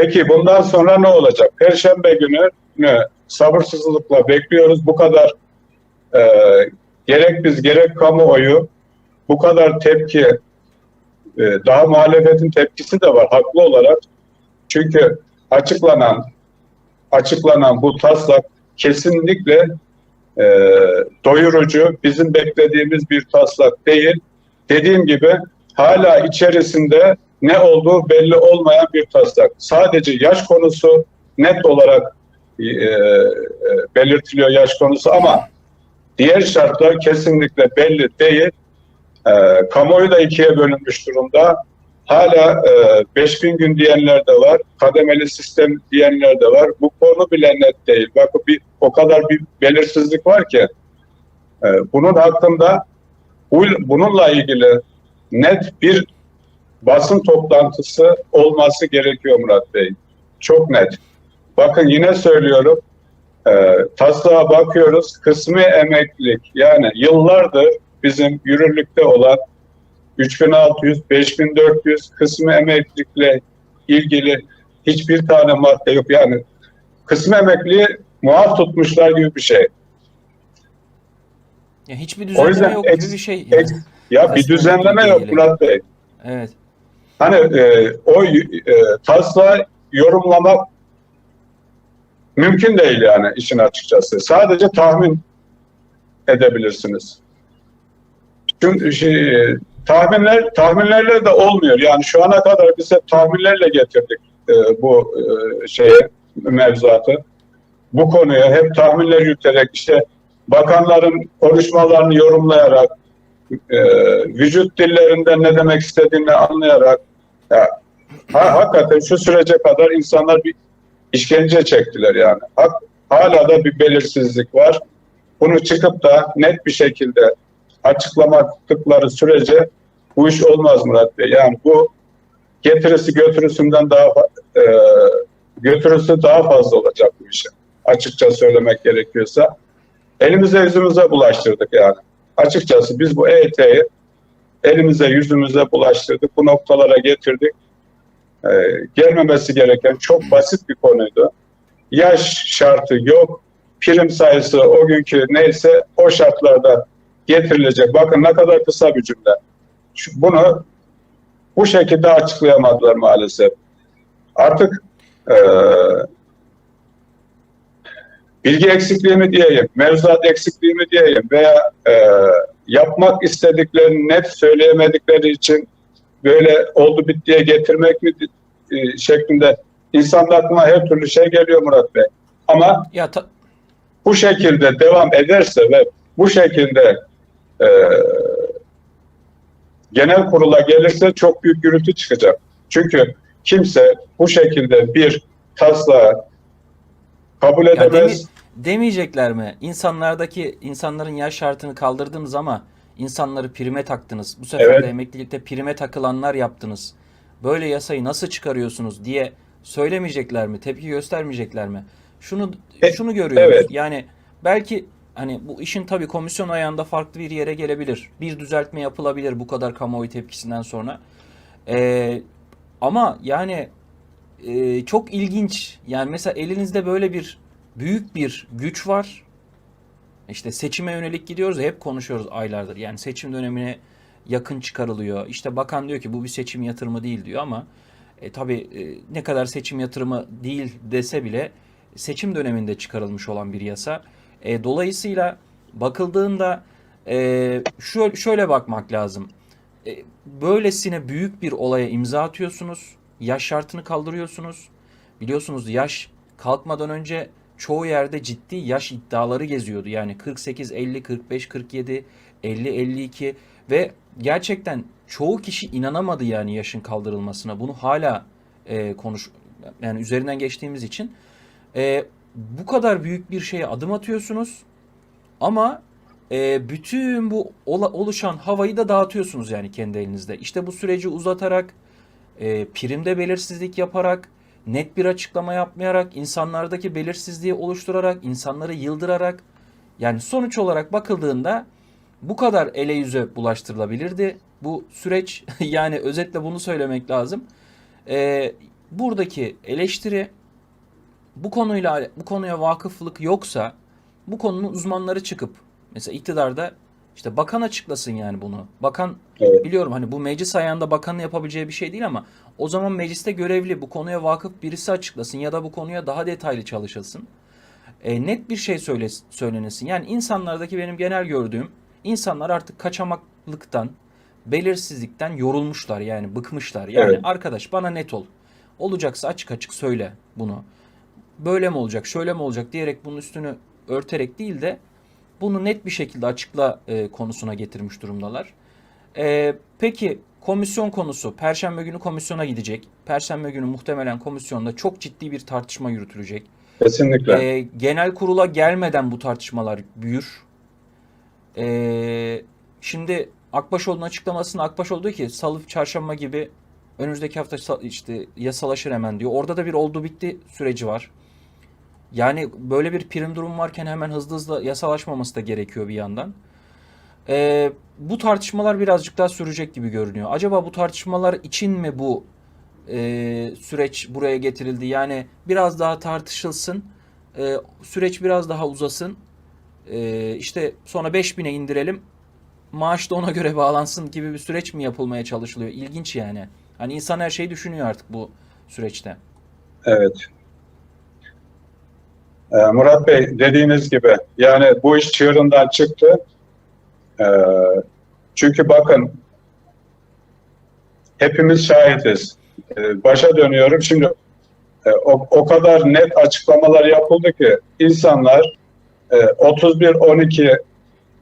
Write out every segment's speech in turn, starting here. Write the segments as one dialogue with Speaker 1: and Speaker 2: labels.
Speaker 1: Peki bundan sonra ne olacak? Perşembe günü ne? sabırsızlıkla bekliyoruz. Bu kadar e, gerek biz gerek kamuoyu bu kadar tepki e, daha muhalefetin tepkisi de var haklı olarak. Çünkü açıklanan açıklanan bu taslak kesinlikle e, doyurucu, bizim beklediğimiz bir taslak değil. Dediğim gibi hala içerisinde ne olduğu belli olmayan bir taslak. Sadece yaş konusu net olarak e, e, belirtiliyor yaş konusu ama diğer şartlar kesinlikle belli değil. E, kamuoyu da ikiye bölünmüş durumda. Hala e, 5000 gün diyenler de var, kademeli sistem diyenler de var. Bu konu bile net değil. Bakın bir o kadar bir belirsizlik var ki e, bunun hakkında bu, bununla ilgili net bir basın toplantısı olması gerekiyor Murat Bey. Çok net. Bakın yine söylüyorum. E, taslağa bakıyoruz. Kısmi emeklilik yani yıllardır bizim yürürlükte olan 3600, 5400 kısmi emeklilikle ilgili hiçbir tane madde yok. Yani kısmi emekliyi muaf tutmuşlar gibi bir şey.
Speaker 2: Ya hiçbir
Speaker 1: O
Speaker 2: düzenleme
Speaker 1: yüzden
Speaker 2: yok gibi bir şey.
Speaker 1: eks- ya bir
Speaker 2: Kısmi
Speaker 1: düzenleme yok. Murat Bey.
Speaker 2: Evet.
Speaker 1: Hani e, o e, taslağı yorumlamak mümkün değil yani işin açıkçası. Sadece tahmin edebilirsiniz. Çünkü şey, e, tahminler tahminlerle de olmuyor. Yani şu ana kadar biz hep tahminlerle getirdik e, bu e, şeye mevzuatı. Bu konuya hep tahminler yürüterek işte bakanların konuşmalarını yorumlayarak e, vücut dillerinden ne demek istediğini anlayarak ya, ha, hakikaten şu sürece kadar insanlar bir işkence çektiler yani. Hak, hala da bir belirsizlik var. Bunu çıkıp da net bir şekilde açıklamadıkları sürece bu iş olmaz Murat Bey. Yani bu getirisi götürüsünden daha e, götürüsü daha fazla olacak bu işin. Açıkça söylemek gerekiyorsa. Elimize yüzümüze bulaştırdık yani. Açıkçası biz bu EYT'yi elimize yüzümüze bulaştırdık. Bu noktalara getirdik. Ee, gelmemesi gereken çok basit bir konuydu. Yaş şartı yok. Prim sayısı o günkü neyse o şartlarda getirilecek. Bakın ne kadar kısa bir cümle. Şu- Bunu bu şekilde açıklayamadılar maalesef. Artık eee bilgi eksikliği mi diyeyim, mevzuat eksikliği mi diyeyim veya eee, yapmak istediklerini net söyleyemedikleri için böyle oldu bittiye getirmek mi e, şeklinde insanın aklına her türlü şey geliyor Murat Bey. Ama
Speaker 2: Ya ta-
Speaker 1: bu şekilde devam ederse ve bu şekilde e, genel kurula gelirse çok büyük gürültü çıkacak. Çünkü kimse bu şekilde bir taslağı kabul
Speaker 2: Ya
Speaker 1: edemez.
Speaker 2: demi- demeyecekler mi? İnsanlardaki insanların yaş şartını kaldırdınız ama insanları prime taktınız. Bu sefer
Speaker 1: Evet.
Speaker 2: de emeklilikte prime takılanlar yaptınız. Böyle yasayı nasıl çıkarıyorsunuz diye söylemeyecekler mi? Tepki göstermeyecekler mi? Şunu
Speaker 1: E,
Speaker 2: şunu görüyoruz.
Speaker 1: evet.
Speaker 2: Yani belki hani bu işin tabii komisyon ayağında farklı bir yere gelebilir. Bir düzeltme yapılabilir bu kadar kamuoyu tepkisinden sonra. Ee, ama yani e, çok ilginç. Yani mesela elinizde böyle bir büyük bir güç var. İşte seçime yönelik gidiyoruz hep konuşuyoruz aylardır. Yani seçim dönemine yakın çıkarılıyor. İşte bakan diyor ki bu bir seçim yatırımı değil diyor ama e, tabii e, ne kadar seçim yatırımı değil dese bile seçim döneminde çıkarılmış olan bir yasa. E, dolayısıyla bakıldığında e, şöyle, şöyle bakmak lazım. E, böylesine büyük bir olaya imza atıyorsunuz. Yaş şartını kaldırıyorsunuz. Biliyorsunuz yaş kalkmadan önce çoğu yerde ciddi yaş iddiaları geziyordu. Yani 48, 50, 45, 47, 50, 52 ve gerçekten çoğu kişi inanamadı yani yaşın kaldırılmasına. Bunu hala e, konuş yani üzerinden geçtiğimiz için e, bu kadar büyük bir şeye adım atıyorsunuz ama e, bütün bu oluşan havayı da dağıtıyorsunuz yani kendi elinizde. İşte bu süreci uzatarak, e, primde belirsizlik yaparak, net bir açıklama yapmayarak, insanlardaki belirsizliği oluşturarak, insanları yıldırarak yani sonuç olarak bakıldığında bu kadar ele yüze bulaştırılabilirdi. Bu süreç yani özetle bunu söylemek lazım. E, buradaki eleştiri bu konuyla bu konuya vakıflık yoksa bu konunun uzmanları çıkıp mesela iktidarda işte bakan açıklasın yani bunu. Bakan
Speaker 1: Evet.
Speaker 2: biliyorum hani bu meclis ayağında bakanın yapabileceği bir şey değil ama o zaman mecliste görevli bu konuya vakıf birisi açıklasın ya da bu konuya daha detaylı çalışılsın. E, net bir şey söyle, söylenesin. Yani insanlardaki benim genel gördüğüm insanlar artık kaçamaklıktan, belirsizlikten yorulmuşlar yani bıkmışlar. Yani
Speaker 1: Evet.
Speaker 2: arkadaş bana net ol. Olacaksa açık açık söyle bunu. Böyle mi olacak, şöyle mi olacak diyerek bunun üstünü örterek değil de bunu net bir şekilde açıkla e, konusuna getirmiş durumdalar. E, peki komisyon konusu Perşembe günü komisyona gidecek. Perşembe günü muhtemelen komisyonda çok ciddi bir tartışma yürütülecek.
Speaker 1: Kesinlikle.
Speaker 2: Ee, genel kurula gelmeden bu tartışmalar büyür. Ee, şimdi Akbaşoğlu'nun açıklamasında Akbaşoğlu diyor ki salı çarşamba gibi önümüzdeki hafta işte yasalaşır hemen diyor. Orada da bir oldu bitti süreci var. Yani böyle bir prim durum varken hemen hızlı hızlı yasalaşmaması da gerekiyor bir yandan. Ee, bu tartışmalar birazcık daha sürecek gibi görünüyor. Acaba bu tartışmalar için mi bu e, süreç buraya getirildi? Yani biraz daha tartışılsın, e, süreç biraz daha uzasın. E, işte sonra 5000'e indirelim, maaş da ona göre bağlansın gibi bir süreç mi yapılmaya çalışılıyor? İlginç yani. Hani insan her şeyi düşünüyor artık bu süreçte.
Speaker 1: Evet. Ee, Murat Bey dediğiniz gibi yani bu iş çığırından çıktı. Ee, çünkü bakın hepimiz şahidiz. Ee, başa dönüyorum. Şimdi e, o, o kadar net açıklamalar yapıldı ki insanlar e, 31-12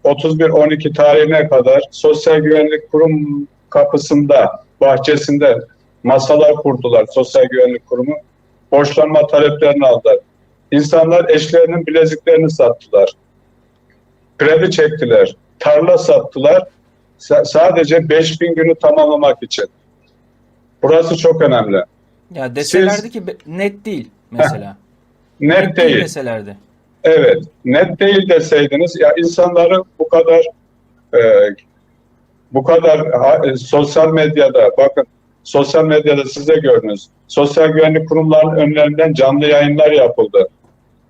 Speaker 1: 31-12 tarihine kadar Sosyal Güvenlik Kurum kapısında, bahçesinde masalar kurdular Sosyal Güvenlik Kurumu. Borçlanma taleplerini aldılar. İnsanlar eşlerinin bileziklerini sattılar. Kredi çektiler. Tarla sattılar. Sa- sadece 5000 günü tamamlamak için. Burası çok önemli.
Speaker 2: Ya deselerdi ki be- net değil mesela.
Speaker 1: Net değil.
Speaker 2: deselerdi.
Speaker 1: Evet, net değil deseydiniz ya insanları bu kadar e, bu kadar e, sosyal medyada bakın sosyal medyada siz de gördünüz. Sosyal güvenlik kurumlarının önlerinden canlı yayınlar yapıldı.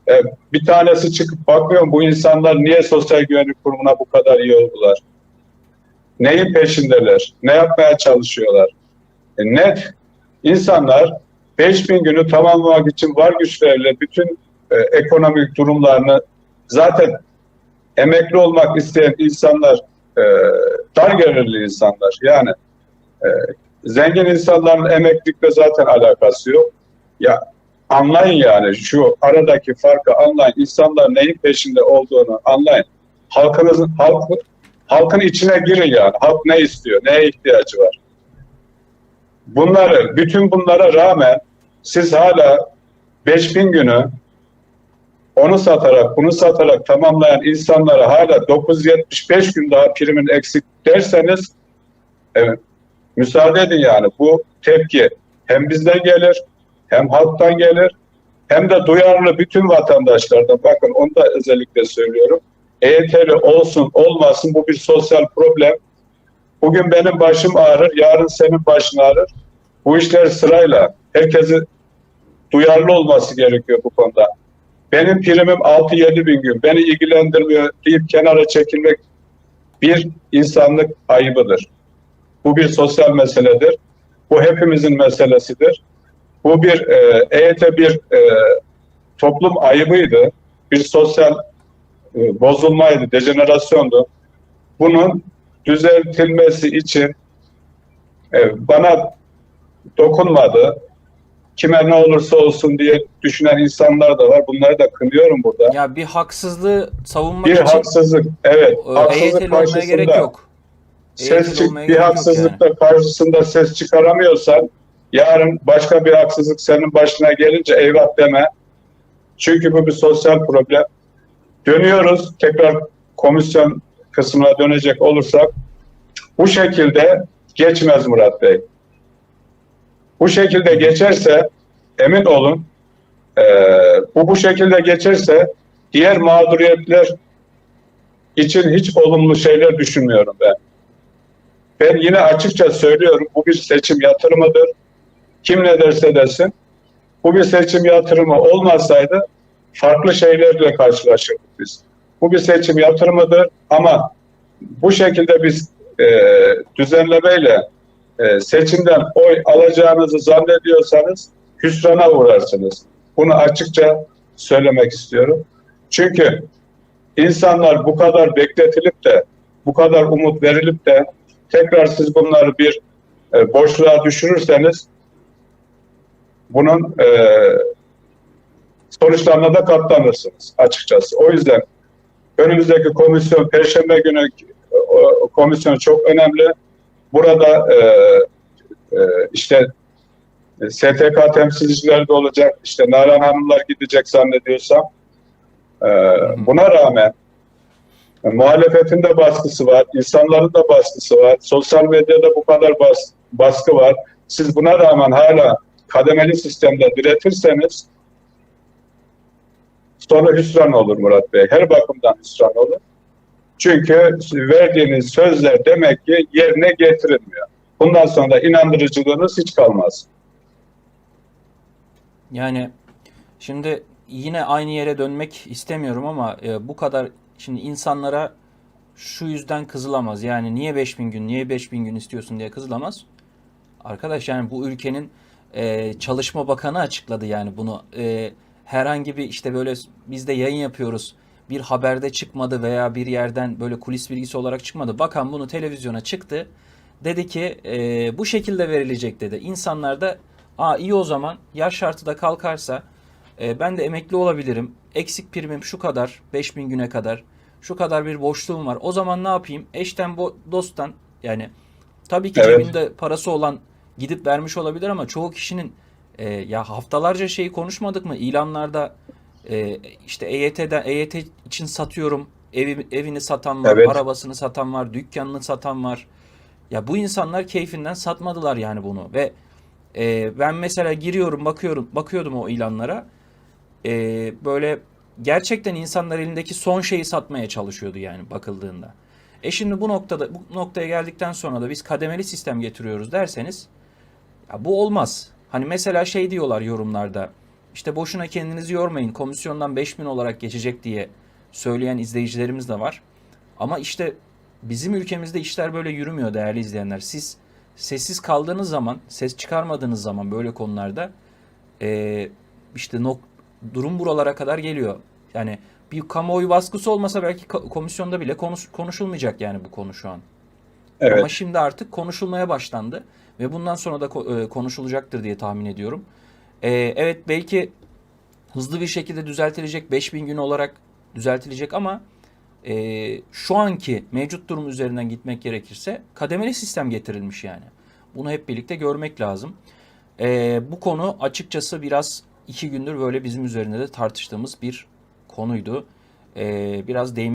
Speaker 1: E, bir tanesi çıkıp bakıyorum bu insanlar niye sosyal güvenlik kurumuna bu kadar iyi oldular? Neyin peşindeler? Ne yapmaya çalışıyorlar? E, net insanlar 5000 günü tamamlamak için var güçleriyle bütün e, ekonomik durumlarını zaten emekli olmak isteyen insanlar e, dar gelirli insanlar. Yani e, zengin insanların emeklilikle zaten alakası yok. Ya anlayın yani şu aradaki farkı anlayın. İnsanlar neyin peşinde olduğunu anlayın. Halkınızın halk halkın içine girin yani. Halk ne istiyor? Neye ihtiyacı var? Bunları bütün bunlara rağmen siz hala 5000 günü onu satarak, bunu satarak tamamlayan insanlara hala 975 gün daha primin eksik derseniz evet, müsaade edin yani bu tepki hem bizden gelir hem halktan gelir hem de duyarlı bütün vatandaşlardan bakın onu da özellikle söylüyorum. EYT'li olsun olmasın bu bir sosyal problem. Bugün benim başım ağrır, yarın senin başın ağrır. Bu işler sırayla herkesi duyarlı olması gerekiyor bu konuda. Benim primim 6-7 bin gün. Beni ilgilendirmiyor deyip kenara çekilmek bir insanlık ayıbıdır. Bu bir sosyal meseledir. Bu hepimizin meselesidir. Bu bir e, EYT bir e, toplum ayıbıydı. Bir sosyal e, bozulmaydı, dejenerasyondu. Bunun düzeltilmesi için e, bana dokunmadı kime ne olursa olsun diye düşünen insanlar da var. Bunları da kınıyorum burada.
Speaker 2: Ya bir haksızlığı savunmak
Speaker 1: Bir
Speaker 2: için
Speaker 1: haksızlık, evet,
Speaker 2: e,
Speaker 1: haksızlık
Speaker 2: EYT'li olmaya gerek
Speaker 1: karşısında
Speaker 2: yok.
Speaker 1: ses çık, bir
Speaker 2: gerek
Speaker 1: haksızlıkta karşısında ses çıkaramıyorsan yarın başka bir haksızlık senin başına gelince eyvah deme. Çünkü bu bir sosyal problem. Dönüyoruz tekrar komisyon kısmına dönecek olursak bu şekilde geçmez Murat Bey. Bu şekilde geçerse emin olun eee, bu bu şekilde geçerse diğer mağduriyetler için hiç olumlu şeyler düşünmüyorum ben. Ben yine açıkça söylüyorum bu bir seçim yatırımıdır. Kim ne derse desin bu bir seçim yatırımı olmasaydı farklı şeylerle karşılaşırdık biz. Bu bir seçim yatırımıdır ama bu şekilde biz e, düzenlemeyle e, seçimden oy alacağınızı zannediyorsanız hüsrana uğrarsınız. Bunu açıkça söylemek istiyorum. Çünkü insanlar bu kadar bekletilip de bu kadar umut verilip de tekrar siz bunları bir e, boşluğa düşürürseniz bunun e, sonuçlarına da katlanırsınız açıkçası. O yüzden önümüzdeki komisyon Perşembe günü o, komisyon çok önemli. Burada e, e, işte STK temsilcileri de olacak. İşte Nalan Hanımlar gidecek zannediyorsam. E, buna rağmen muhalefetin de baskısı var, insanların da baskısı var, sosyal medyada bu kadar bas, baskı var. Siz buna rağmen hala kademeli sistemde diretirseniz sonra hüsran olur Murat Bey. Her bakımdan hüsran olur. Çünkü verdiğiniz sözler demek ki yerine getirilmiyor. Bundan sonra inandırıcılığınız hiç kalmaz.
Speaker 2: Yani şimdi yine aynı yere dönmek istemiyorum ama e, bu kadar şimdi insanlara şu yüzden kızılamaz. Yani niye 5000 gün, niye 5000 gün istiyorsun diye kızılamaz. Arkadaş yani bu ülkenin e, Çalışma Bakanı açıkladı yani bunu. E, herhangi bir işte böyle biz de yayın yapıyoruz. Bir haberde çıkmadı veya bir yerden böyle kulis bilgisi olarak çıkmadı. Bakan bunu televizyona çıktı. Dedi ki e, bu şekilde verilecek dedi. İnsanlar da Aa iyi o zaman yaş şartı da kalkarsa e, ben de emekli olabilirim. Eksik primim şu kadar 5000 güne kadar. Şu kadar bir boşluğum var. O zaman ne yapayım? Eşten bo- dosttan yani tabii ki
Speaker 1: Evet.
Speaker 2: cebinde parası olan gidip vermiş olabilir ama çoğu kişinin e, ya haftalarca şeyi konuşmadık mı? İlanlarda e, işte EYT'den EYT için satıyorum. Evi, evini satan var,
Speaker 1: Evet.
Speaker 2: arabasını satan var, dükkanını satan var. Ya bu insanlar keyfinden satmadılar yani bunu ve e, ben mesela giriyorum bakıyorum bakıyordum o ilanlara E, böyle gerçekten insanlar elindeki son şeyi satmaya çalışıyordu yani bakıldığında. E şimdi bu noktada bu noktaya geldikten sonra da biz kademeli sistem getiriyoruz derseniz ya bu olmaz. Hani mesela şey diyorlar yorumlarda işte boşuna kendinizi yormayın komisyondan 5000 olarak geçecek diye söyleyen izleyicilerimiz de var. Ama işte bizim ülkemizde işler böyle yürümüyor değerli izleyenler. Siz sessiz kaldığınız zaman, ses çıkarmadığınız zaman böyle konularda eee, işte nok durum buralara kadar geliyor. Yani bir kamuoyu baskısı olmasa belki komisyonda bile konuş- konuşulmayacak yani bu konu şu an.
Speaker 1: Evet.
Speaker 2: Ama şimdi artık konuşulmaya başlandı ve bundan sonra da e, konuşulacaktır diye tahmin ediyorum. E, evet belki hızlı bir şekilde düzeltilecek 5000 gün olarak düzeltilecek ama e, şu anki mevcut durum üzerinden gitmek gerekirse kademeli sistem getirilmiş yani. Bunu hep birlikte görmek lazım. Bu konu açıkçası biraz iki gündür böyle bizim üzerinde de tartıştığımız bir konuydu. Biraz değin